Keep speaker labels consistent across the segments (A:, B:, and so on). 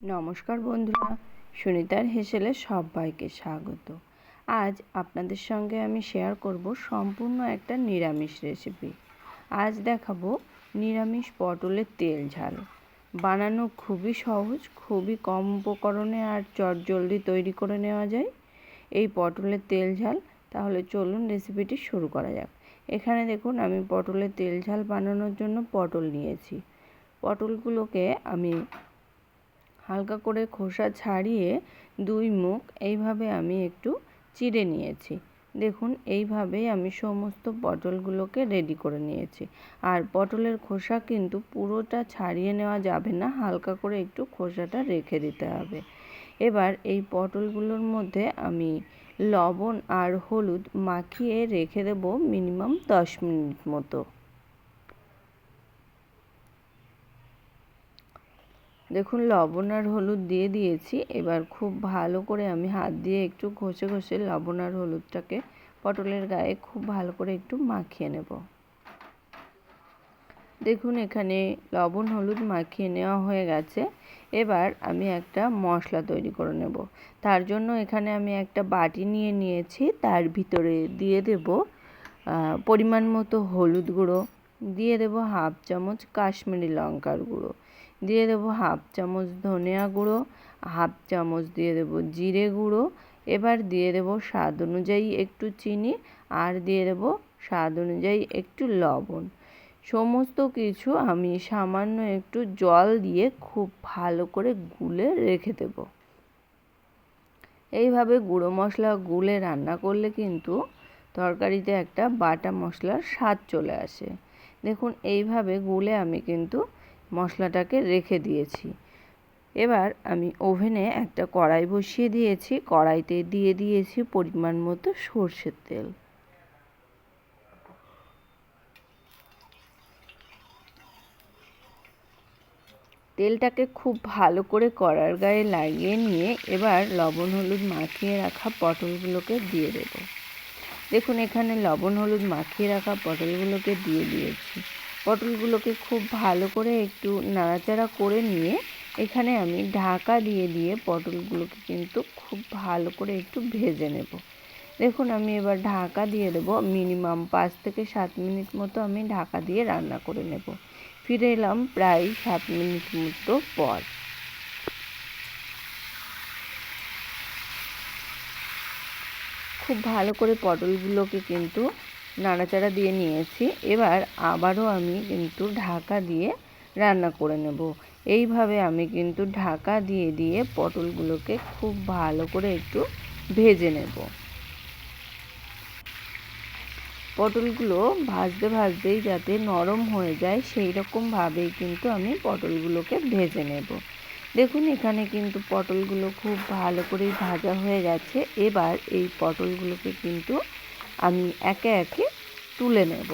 A: নমস্কার বন্ধুরা, সুনিতার হেসেলে সবাইকে স্বাগত। আজ আপনাদের সঙ্গে আমি শেয়ার করব সম্পূর্ণ একটা নিরামিষ রেসিপি আজ দেখাবো নিরামিষ পটলের তেল ঝাল। বানানো খুবই সহজ, খুবই কম উপকরণে আর চটজলদি তৈরি করে নেওয়া যায়। এই পটলের তেল ঝাল, তাহলে চলুন রেসিপিটি শুরু করা যাক। এখানে দেখুন, আমি পটলের তেল ঝাল বানানোর জন্য পটল নিয়েছি। পটলগুলোকে আমি হালকা করে খোসা ছাড়িয়ে দুই মুখ এইভাবে আমি একটু চিড়ে নিয়েছি। দেখুন, এইভাবেই আমি সমস্ত পটলগুলোকে রেডি করে নিয়েছি। আর পটলের খোসা কিন্তু পুরোটা ছাড়িয়ে নেওয়া যাবে না, হালকা করে একটু খোসাটা রেখে দিতে হবে। এবার এই পটলগুলোর মধ্যে আমি লবণ আর হলুদ মাখিয়ে রেখে দেব মিনিমাম দশ মিনিট মতো। দেখুন, লবণ আর হলুদ দিয়ে দিয়েছি। এবার খুব ভালো করে আমি হাত দিয়ে একটু ঘষে ঘষে লবণ আর হলুদটাকে পটলের গায়ে খুব ভালো করে একটু মাখিয়ে নেব। দেখুন, এখানে লবণ, হলুদ মাখিয়ে নেওয়া হয়ে গেছে। এবার আমি একটা মশলা তৈরি করে নেব। তার জন্য এখানে আমি একটা বাটি নিয়ে নিয়েছি। তার ভিতরে দিয়ে দেব পরিমাণ মতো হলুদ গুঁড়ো। দিয়ে দেব হাফ চামচ কাশ্মীরি লঙ্কার গুঁড়ো। দিয়ে দেব হাফ চামচ ধনিয়া গুঁড়ো, হাফ চামচ দিয়ে দেব জিরে গুঁড়ো, এবার দিয়ে দেব স্বাদ অনুযায়ী একটু চিনি আর দিয়ে দেব স্বাদ অনুযায়ী একটু লবণ। সমস্ত কিছু আমি সামান্য একটু জল দিয়ে খুব ভালো করে গুলে রেখে দেব। এইভাবে গুঁড়ো মশলা গুলে রান্না করলে কিন্তু তরকারিতে একটা বাটা মশলার স্বাদ চলে আসে। দেখুন, এইভাবে গুলে আমি কিন্তু মশলাটাকে রেখে দিয়েছি। এবার আমি ওভেনে একটা কড়াই বসিয়ে দিয়েছি। কড়াইতে দিয়ে দিয়েছি পরিমাণ মতো সর্ষের তেল। তেলটাকে খুব ভালো করে কড়ার গায়ে লাগিয়ে নিয়ে এবার লবণ, হলুদ মাখিয়ে রাখা পটলগুলোকে দিয়ে দেব। দেখুন, এখানে লবণ, হলুদ মাখিয়ে রাখা পটলগুলোকে দিয়ে দিয়েছি। পটলগুলোকে খুব ভালো করে একটু নাড়াচাড়া করে নিয়ে এখানে আমি ঢাকা দিয়ে দিয়ে পটলগুলোকে কিন্তু খুব ভালো করে একটু ভেজে নেব। দেখুন, আমি এবার ঢাকা দিয়ে দেবো। মিনিমাম পাঁচ থেকে সাত মিনিট মতো আমি ঢাকা দিয়ে রান্না করে নেব। ফিরে এলাম প্রায় সাত মিনিট মতো পর। খুব ভালো করে পটলগুলোকে কিন্তু নাড়াচাড়া দিয়ে নিয়েছি। এবার আবারও আমি কিন্তু ঢাকা দিয়ে রান্না করে নেব। এইভাবে আমি কিন্তু ঢাকা দিয়ে দিয়ে পটলগুলোকে খুব ভালো করে একটু ভেজে নেব। পটলগুলো ভাজতে ভাজতেই যাতে নরম হয়ে যায়, সেই রকমভাবেই কিন্তু আমি পটলগুলোকে ভেজে নেব। দেখুন, এখানে কিন্তু পটলগুলো খুব ভালো করেই ভাজা হয়ে গেছে। এবার এই পটলগুলোকে কিন্তু আমি একে একে তুলে নেব।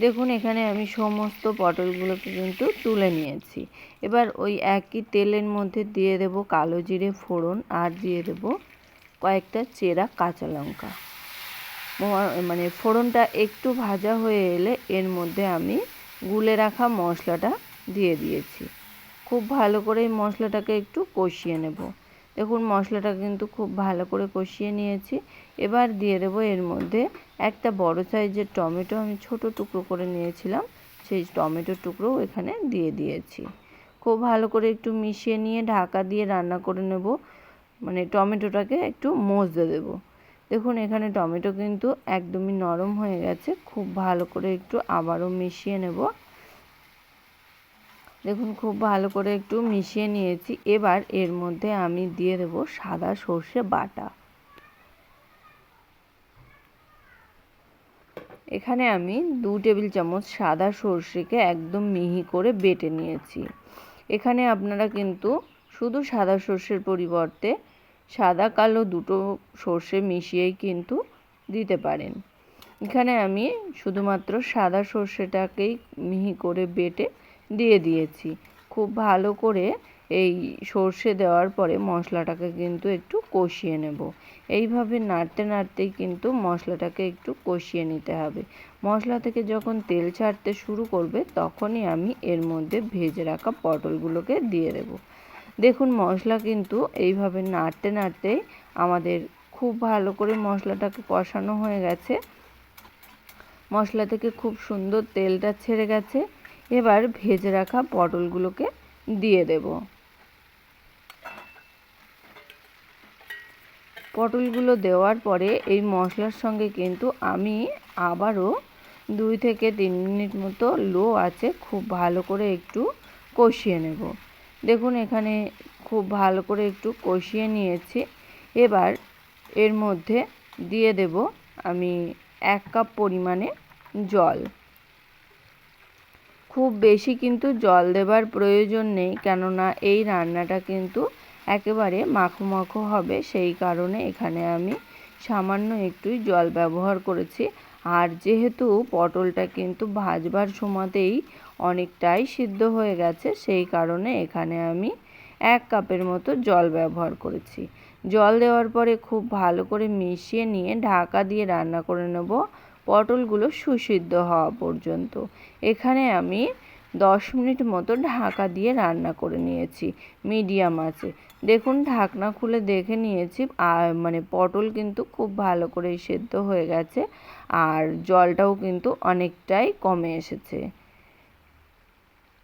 A: দেখুন, এখানে আমি সমস্ত পটলগুলোকে কিন্তু তুলে নিয়েছি। এবার ওই একই তেলের মধ্যে দিয়ে দেব কালো জিরে ফোড়ন আর দিয়ে দেব কয়েকটা চেরা কাঁচা লঙ্কা। মানে ফোড়নটা একটু ভাজা হয়ে এলে এর মধ্যে আমি গুলে রাখা মশলাটা দিয়ে দিয়েছি। খুব ভালো করে এই মশলাটাকে একটু কষিয়ে নেব। দেখুন, মশলাটা কিন্তু খুব ভালো করে কষিয়ে নিয়েছি। এবার দিয়ে দেবো এর মধ্যে একটা বড় সাইজের টমেটো। আমি ছোট টুকরো করে নিয়েছিলাম, সেই টমেটোর টুকরো এখানে দিয়ে দিয়েছি। খুব ভালো করে একটু মিশিয়ে নিয়ে ঢাকা দিয়ে রান্না করে নেব। মানে টমেটোটাকে একটু মজতে দেবো। দেখুন, এখানে টমেটো কিন্তু একদমই নরম হয়ে গেছে। খুব ভালো করে একটু আবারও মিশিয়ে নেব। দেখুন, খুব ভালো করে একটু মিশিয়ে নিয়েছি। এবার এর মধ্যে আমি দিয়ে দেব সাদা সর্ষে বাটা। এখানে আমি দু টেবিল চামচ সাদা সর্ষেকে একদম মিহি করে বেটে নিয়েছি। এখানে আপনারা কিন্তু শুধু সাদা সর্ষের পরিবর্তে সাদা কালো দুটো সর্ষে মিশিয়েই কিন্তু দিতে পারেন। এখানে আমি শুধুমাত্র সাদা সর্ষেটাকেই মিহি করে বেটে দিয়ে দিয়েছি। খুব ভালো করে এই সর্ষে দেওয়ার পরে মশলাটাকে কিন্তু একটু কষিয়ে নেব। এইভাবে নাড়তে নাড়তেই কিন্তু মশলাটাকে একটু কষিয়ে নিতে হবে। মশলা থেকে যখন তেল ছাড়তে শুরু করবে তখনই আমি এর মধ্যে ভেজে রাখা পটলগুলোকে দিয়ে দেব। দেখুন মশলা কিন্তু এইভাবে নাড়তে নাড়তে আমাদের খুব ভালো করে মশলাটাকে কষানো হয়ে গেছে। মশলা থেকে খুব সুন্দর তেলটা ছেড়ে গেছে। এবার ভেজে রাখা পটলগুলোকে দিয়ে দেব। পটলগুলো দেওয়ার পরে এই মশলার সঙ্গে কিন্তু আমি আবারও দুই থেকে তিন মিনিট মতো লো আছে খুব ভালো করে একটু কষিয়ে নেব। দেখুন এখানে খুব ভালো করে একটু কষিয়ে নিয়েছি। এবার এর মধ্যে দিয়ে দেব আমি এক কাপ পরিমাণে জল। খুব বেশি কিন্তু জল দেবার প্রয়োজন নেই। কেননা এই রান্নাটা কিন্তু একেবারে মাখো মাখো হবে। সেই কারণে এখানে আমি সামান্য একটুই জল ব্যবহার করেছি। আর যেহেতু পটলটা কিন্তু ভাজবার সময়তেই অনেকটাই সিদ্ধ হয়ে গেছে, সেই কারণে এখানে আমি এক কাপের মতো জল ব্যবহার করেছি। জল দেওয়ার পরে খুব ভালো করে মিশিয়ে নিয়ে ঢাকা দিয়ে রান্না করে নেব। পটলগুলো সুসিদ্ধ হওয়া পর্যন্ত। এখানে আমি দশ মিনিট মতো ঢাকা দিয়ে রান্না করে নিয়েছি, মিডিয়াম আছে। দেখুন, ঢাকনা খুলে দেখে নিয়েছি, আর মানে পটল কিন্তু খুব ভালো করে সেদ্ধ হয়ে গেছে, আর জলটাও কিন্তু অনেকটাই কমে এসেছে।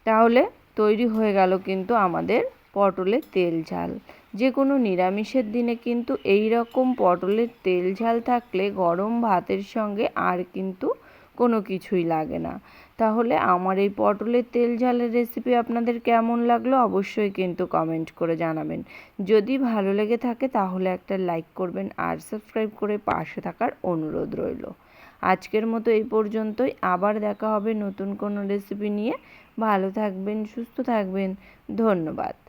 A: তাহলে তৈরি হয়ে গেল কিন্তু আমাদের পটলের তেল ঝাল। যে কোনো নিরামিষের দিনে কিন্তু এই রকম পটলের তেল ঝাল থাকলে গরম ভাতের সঙ্গে আর কিন্তু কোনো কিছুই লাগে না। তাহলে আমার এই পটলের তেল ঝালের রেসিপি আপনাদের কেমন লাগল অবশ্যই কিন্তু কমেন্ট করে জানাবেন। যদি ভালো লেগে থাকে তাহলে একটা লাইক করবেন আর সাবস্ক্রাইব করে পাশে থাকার অনুরোধ রইল। আজকের মতো এই পর্যন্তই, আবার দেখা হবে নতুন কোনো রেসিপি নিয়ে। ভালো থাকবেন, সুস্থ থাকবেন, ধন্যবাদ।